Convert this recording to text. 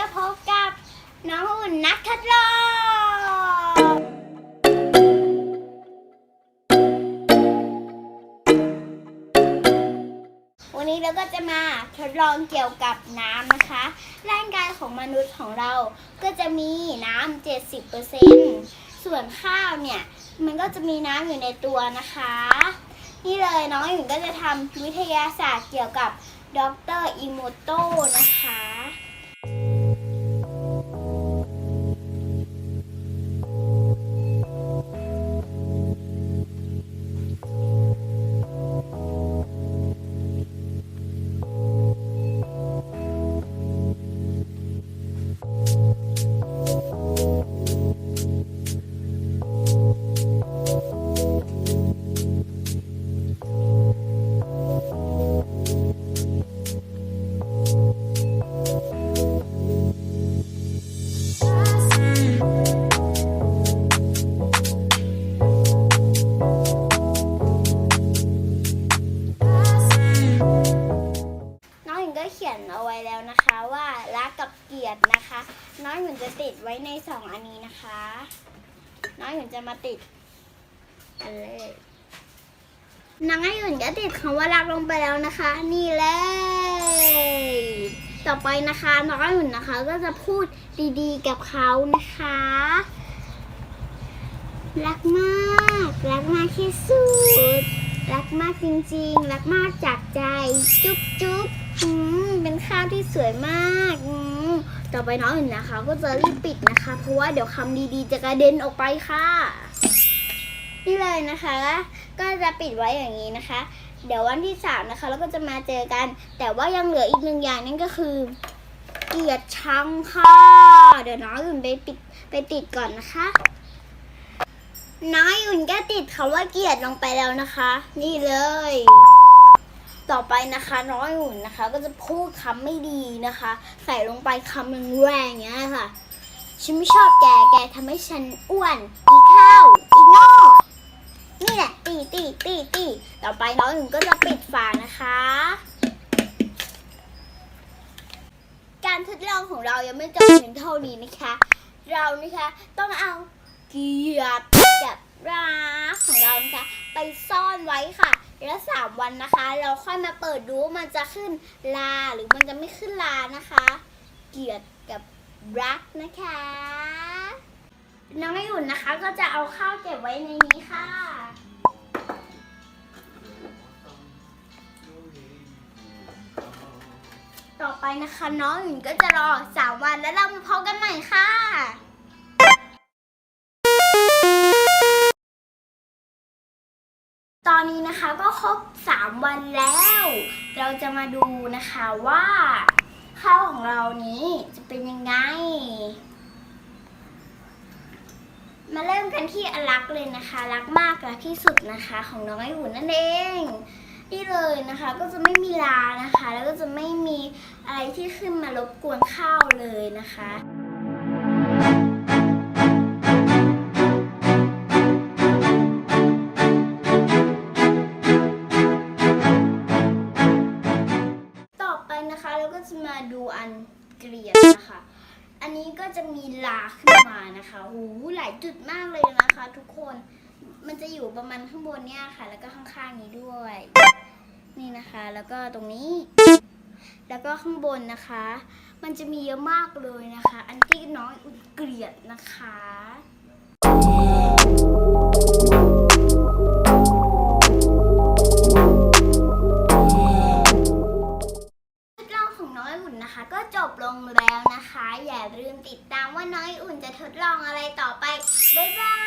ก็พบกับน้องอุ่นนักทดลองวันนี้เราก็จะมาทดลองเกี่ยวกับน้ำนะคะ ร่างกายของมนุษย์ของเราก็จะมีน้ำ70%ส่วนข้าวเนี่ย มันก็จะมีน้ำอยู่ในตัวนะคะ นี่เลยน้องหญิงก็จะทำวิทยาศาสตร์เกี่ยวกับดรอิโมโตนะคะ ว่ารักกับเกลียดนะคะ น้องหญิงจะติดไว้ในสองอันนี้นะคะ น้องหญิงจะมาติดอันเลยน้องหญิงก็ติดคำว่ารักลงไปแล้วนะคะ นี่เลย ต่อไปนะคะน้องหญิงนะคะ ก็จะพูดดีๆกับเขานะคะรักมาก รักมากที่สุด รักมากจริงๆ รักมากจากใจ จุ๊บจุ๊บอืมเป็นข้าวที่สวยมากอืมต่อไปน้องอื่นนะคะ ก็จะรีบปิดนะคะ เพราะว่าเดี๋ยวคำดีๆ จะกระเด็นออกไปค่ะ นี่เลยนะคะ ก็จะปิดไว้อย่างนี้นะคะ เดี๋ยววันที่สามนะคะเราก็จะมาเจอกัน แต่ว่ายังเหลืออีกหนึ่งอย่างนั่นก็คือเกียรติชังค่ะ เดี๋ยวน้องอื่นไปปิดไปติดก่อนนะคะ น้อยอุ่นก็ติดคำว่าเกลียดลงไปแล้วนะคะ นี่เลย ต่อไปนะคะ น้อยอุ่นนะคะ ก็จะพูดคำไม่ดีนะคะ ใส่ลงไปคำแรงๆอย่างเงี้ยค่ะฉันไม่ชอบแก แกทำให้ฉันอ้วน อีข้าว อีโง่นี่แหละ ตีตีตีตีต่อไปน้อยอุ่นก็จะปิดฝานะคะ การทดลองของเรายังไม่จบเพียงเท่านี้นะคะ เรานะคะต้องเอาเกียด รักของเรานะคะ ไปซ่อนไว้ค่ะแล้วสามวันนะคะ เราค่อยมาเปิดดูมันจะขึ้นลาหรือมันจะไม่ขึ้นลานะคะ เกียรติกับรักนะคะ น้องไออุ่นนะคะ ก็จะเอาข้าวเก็บไว้ในนี้ค่ะต่อไปนะคะ น้องอุ่นก็จะรอสามวันแล้วเรามาพบกันใหม่ค่ะ ตอนนี้นะคะก็ครบ 3 วันแล้ว เราจะมาดูนะคะว่าข้าวของเรานี้จะเป็นยังไง มาเริ่มกันที่อลักเลยนะคะ รักมากรักที่สุดนะคะของน้องไอหุ่นนั่นเอง นี่เลยนะคะก็จะไม่มีลานะคะ แล้วก็จะไม่มีอะไรที่ขึ้นมารบกวนข้าวเลยนะคะ อันนี้ก็จะมีลาขึ้นมานะคะ หูหลายจุดมากเลยนะคะ ทุกคน มันจะอยู่ประมาณข้างบนเนี่ยค่ะ แล้วก็ข้างๆนี้ด้วย นี่นะคะ แล้วก็ตรงนี้ แล้วก็ข้างบนนะคะ มันจะมีเยอะมากเลยนะคะ อันที่น้อยอุ่นเกลียดนะคะ นะคะ อย่าลืมติดตามว่าน้อยอุ่นจะทดลองอะไรต่อไป บ๊ายบาย